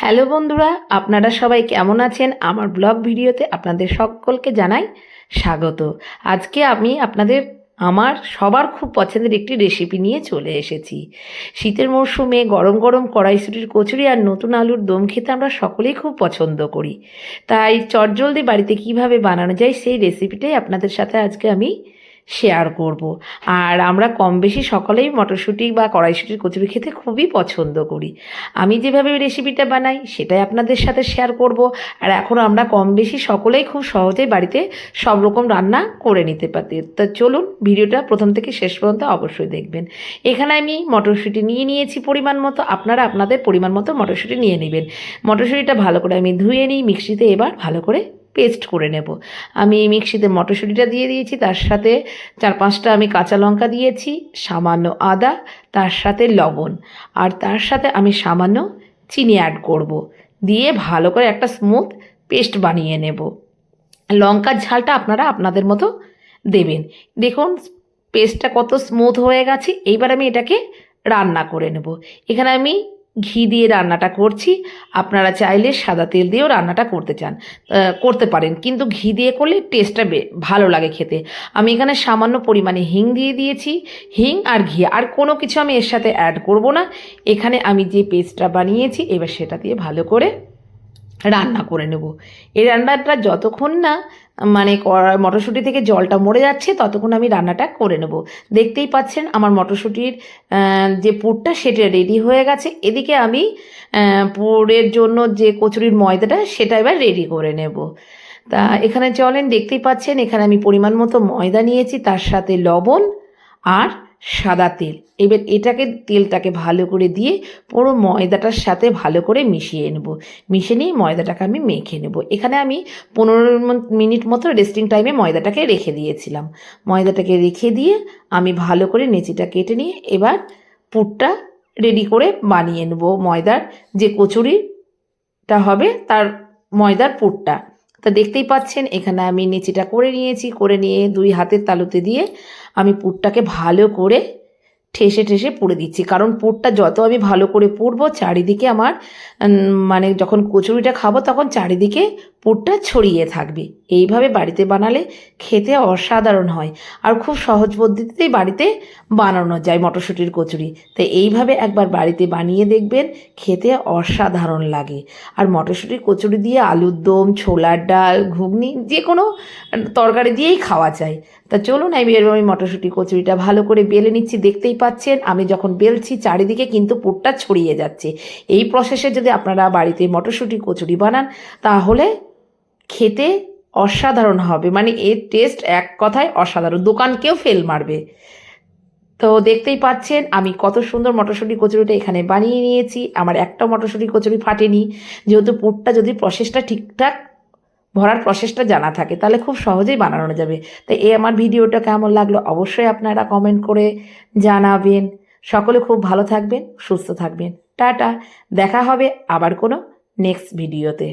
Hello বন্ধুরা, আপনারা সবাই কেমন আছেন? আমার ব্লগ ভিডিওতে আপনাদের সকলকে জানাই স্বাগত। আজকে আমি আপনাদের, আমার সবার খুব পছন্দের একটি রেসিপি নিয়ে চলে এসেছি। শীতের মরশুমে গরম গরম কড়াইশুটির কচুরি আর নতুন আলুর দম খেতে আমরা সকলেই খুব পছন্দ করি। তাই চটজলদি বাড়িতে কীভাবে বানানো যায় সেই রেসিপিটাই আপনাদের সাথে আজকে আমি শেয়ার করব। আর আমরা কম বেশি সকলেই মটরশুঁটি বা কড়াইশুঁটির কচুরি খেতে খুবই পছন্দ করি। আমি যেভাবে রেসিপিটা বানাই, সেটাই আপনাদের সাথে শেয়ার করব। আর এখন আমরা কম বেশি সকলেই খুব সহজেই বাড়িতে সব রকম রান্না করে নিতে পারি তা চলুন, ভিডিওটা প্রথম থেকে শেষ পর্যন্ত অবশ্যই দেখবেন। এখানে আমি মটরশুঁটি নিয়ে নিয়েছি পরিমাণ মতো। আপনারা আপনাদের পরিমাণ মতো মটরশুঁটি নিয়ে নেবেন। মটরশুঁটিটা ভালো করে আমি ধুয়ে নিই, মিক্সিতে এবার ভালো করে পেস্ট করে নেব। আমি এই মিক্সিতে মটরশুঁটিটা দিয়ে দিয়েছি, তার সাথে চার পাঁচটা আমি কাঁচা লঙ্কা দিয়েছি, সামান্য আদা, তার সাথে লবণ, আর তার সাথে আমি সামান্য চিনি অ্যাড করব। দিয়ে ভালো করে একটা স্মুথ পেস্ট বানিয়ে নেব। লঙ্কার ঝালটা আপনারা আপনাদের মতো দেবেন। দেখুন, পেস্টটা কত স্মুথ হয়ে গেছে। এইবার আমি এটাকে রান্না করে নেব। এখানে আমি ঘি দিয়ে রান্নাটা করছি। আপনারা চাইলে সাদা তেল দিয়েও রান্নাটা করতে চান করতে পারেন। কিন্তু ঘি দিয়ে করলে টেস্টটা ভালো লাগে খেতে। আমি এখানে সামান্য পরিমাণে হিং দিয়ে দিয়েছি। হিং আর ঘি, আর কোনো কিছু আমি এর সাথে অ্যাড করব না। এখানে আমি যে পেস্টটা বানিয়েছি, এবার সেটা দিয়ে ভালো করে রান্না করে নেব। এই রান্নাটা যতক্ষণ না মানে মটরশুঁটি থেকে জলটা মরে যাচ্ছে ততক্ষণ আমি রান্নাটা করে নেব। দেখতেই পাচ্ছেন আমার মটরশুঁটির যে পুরটা সেটা রেডি হয়ে গেছে। এদিকে আমি পুরের জন্য যে কচুরির ময়দাটা সেটা এবার রেডি করে নেব। তা এখানে চলেন দেখতেই পাচ্ছেন এখানে আমি পরিমাণ মতো ময়দা নিয়েছি তার সাথে লবণ আর সাদা তেল। এবার এটাকে, তেলটাকে ভালো করে দিয়ে পুরো ময়দাটার সাথে ভালো করে মিশিয়ে নেব। মিশিয়ে নিয়ে ময়দাটাকে আমি মেখে নেব। এখানে আমি পনেরো মিনিট মতো রেস্টিং টাইমে ময়দাটাকে রেখে দিয়েছিলাম। ময়দাটাকে রেখে দিয়ে আমি ভালো করে নেচিটা কেটে নিয়ে এবার পুরটা রেডি করে বানিয়ে নেব। ময়দার যে কচুরিটা হবে, তার ময়দার পুরটা। তা দেখতেই পাচ্ছেন, এখানে আমি নিচেটা করে নিয়েছি, করে নিয়ে দুই হাতের তালুতে দিয়ে আমি পুরটাকে ভালো করে ঠেসে ঠেসে পুড়ে দিচ্ছি। কারণ পুরটা যত আমি ভালো করে পুড়বো, চারিদিকে আমার মানে যখন কচুরিটা খাব, তখন চারিদিকে পুরটা ছড়িয়ে থাকবে। এইভাবে বাড়িতে বানালে খেতে অসাধারণ হয় আর খুব সহজ পদ্ধতিতেই বাড়িতে বানানো যায় মটরশুঁটির কচুরি। তাই এইভাবে একবার বাড়িতে বানিয়ে দেখবেন খেতে অসাধারণ লাগে। আর মটরশুঁটির কচুরি দিয়ে আলুর দম, ছোলার ডাল, ঘুগনি যে কোনো তরকারি দিয়েই খাওয়া যায়। তা চলুন আমি এবার আমি মটরশুঁটি কচুরিটা ভালো করে বেলে নিচ্ছি, দেখতেই পাচ্ছেন আমি যখন বেলছি চারিদিকে কিন্তু পুরটা ছড়িয়ে যাচ্ছে। এই প্রসেসে যদি আপনারা বাড়িতে মটরশুঁটি কচুরি বানান তাহলে খেতে অসাধারণ হবে। মানে এর টেস্ট এক কথায় অসাধারণ। দোকানকেও ফেল মারবে। তো দেখতেই পাচ্ছেন, আমি কত সুন্দর মটরশুঁটি কচুরিটা এখানে বানিয়ে নিয়েছি। আমার একটা মটরশুঁটি কচুরি ফাটেনি। যেহেতু পুরটা যদি প্রসেসটা ঠিকঠাক ভরার প্রসেসটা জানা থাকে, তাহলে খুব সহজেই বানানো যাবে। তাই এই আমার ভিডিওটা কেমন লাগল অবশ্যই আপনারা কমেন্ট করে জানাবেন। সকলে খুব ভালো থাকবেন, সুস্থ থাকবেন। টাটা, দেখা হবে আবার কোনো নেক্সট ভিডিওতে